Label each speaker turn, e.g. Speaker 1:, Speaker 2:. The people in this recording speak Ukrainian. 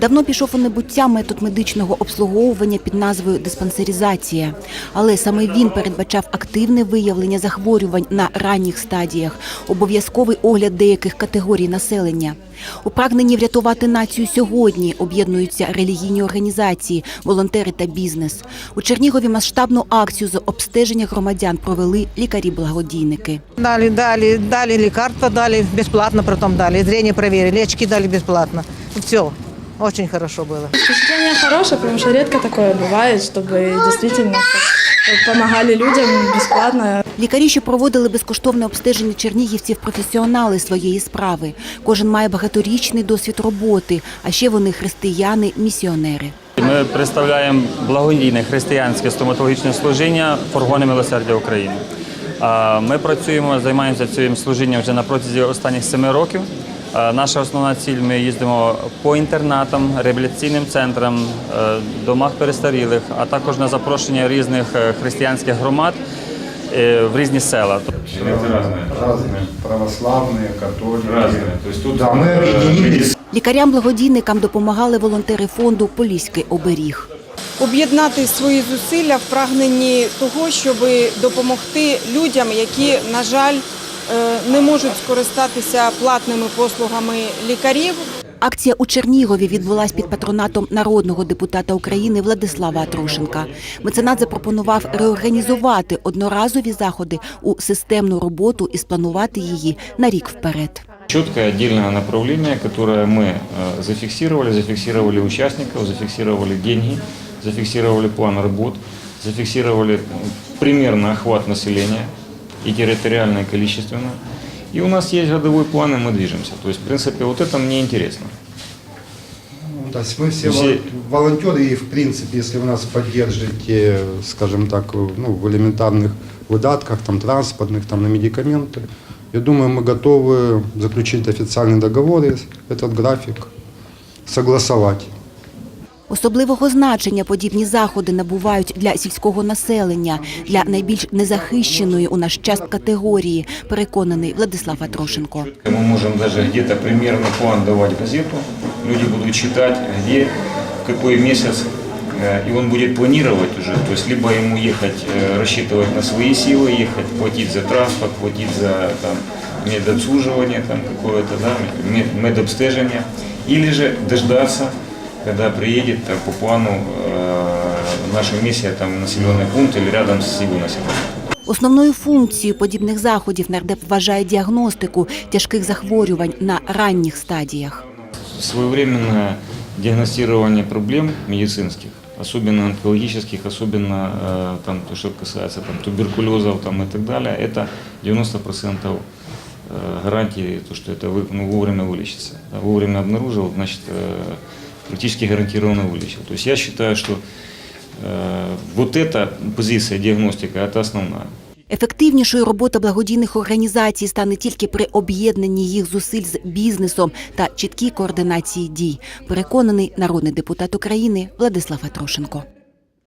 Speaker 1: Давно пішов у небуття метод медичного обслуговування під назвою диспансеризація, але саме він передбачав активне виявлення захворювань на ранніх стадіях, обов'язковий огляд деяких категорій населення. У прагненні врятувати націю сьогодні об'єднуються релігійні організації, волонтери та бізнес. У Чернігові масштабну акцію з обстеження громадян провели лікарі-благодійники.
Speaker 2: Дали, дали, дали лекарства, дали бесплатно, потом дали, зрение проверили, очки дали бесплатно. Все, очень хорошо было.
Speaker 3: Впечатление хорошее, потому что редко такое бывает, чтобы действительно так помогали людям бесплатно.
Speaker 1: Лікарі, що проводили безкоштовне обстеження чернігівців, професіонали своєї справи. Кожен має багаторічний досвід роботи, а ще вони християни-місіонери.
Speaker 4: Ми представляємо благодійне християнське стоматологічне служіння Фургони милосердя України. А, Ми працюємо, займаємося цим служінням вже на протязі останніх семи років. А, Наша основна ціль ми їздимо по інтернатам, реабілітаційним центрам, е, домах перестарілих, а також на запрошення різних е, християнських громад е, в різні села.
Speaker 5: разные, православные, католики.
Speaker 4: Разные. То есть тут,
Speaker 5: да, мы
Speaker 4: э,
Speaker 5: объединились.
Speaker 1: Лікарям-благодійникам допомагали волонтери фонду Поліський оберіг.
Speaker 6: об'єднати свої зусилля в прагненні того, щоб допомогти людям, які, на жаль, е, не можуть скористатися платними послугами лікарів.
Speaker 1: Акція у Чернігові відбулась під патронатом народного депутата України Владислава Атрошенка. Меценат запропонував реорганізувати одноразові заходи у системну роботу і спланувати її на рік вперед.
Speaker 7: Четкое отдельное направление, которое мы э, зафиксировали, зафиксировали участников, зафиксировали деньги, зафиксировали план работ, зафиксировали м, примерно охват населения и территориально, и количественно. И у нас есть годовой план, и мы движемся. То есть, в принципе, вот это мне интересно.
Speaker 5: Ну, То есть мы все
Speaker 7: Все-
Speaker 5: вол- волонтеры, и в принципе, если вы нас поддержите, скажем так, ну, в элементарных выдатках, там, транспортных, там, на медикаменты, я думаю, мы готовы заключить официальный договор, этот график согласовать.
Speaker 1: Особливого значення подібні заходи набувають для сільського населення, для найбільш незахищеної у наш час категорії, переконаний Владислав Атрошенко.
Speaker 7: Мы можем даже где-то примерно план давать газету, люди будут читать, где, в какой месяц, э, и он будет планировать уже, то есть либо ему ехать, э, рассчитывать на свои силы, ехать, платить за транспорт, платить за там, медобслуживание там, какое-то, да, мед- медобстежение, или же дождаться, когда приедет э, по плану э, наша миссия там, в населенный пункт или рядом с его населенным.
Speaker 1: Основною функцією подібних заходів нардеп вважає діагностику тяжких захворювань на ранніх стадіях.
Speaker 7: своевременное диагностирование проблем медицинских, особенно онкологических, особенно э, там, то, что касается там, туберкулезов там, и так далее, это 90% э, гарантии, то, что это вы- ну, вовремя вылечится. Да, вовремя обнаружил, значит, э, практически гарантированно вылечил. То есть я считаю, что э, вот эта позиция диагностика, это основная.
Speaker 1: Ефективнішою робота благодійних організацій стане тільки при об'єднанні їх зусиль з бізнесом та чіткій координації дій. Переконаний народний депутат України Владислав Атрошенко.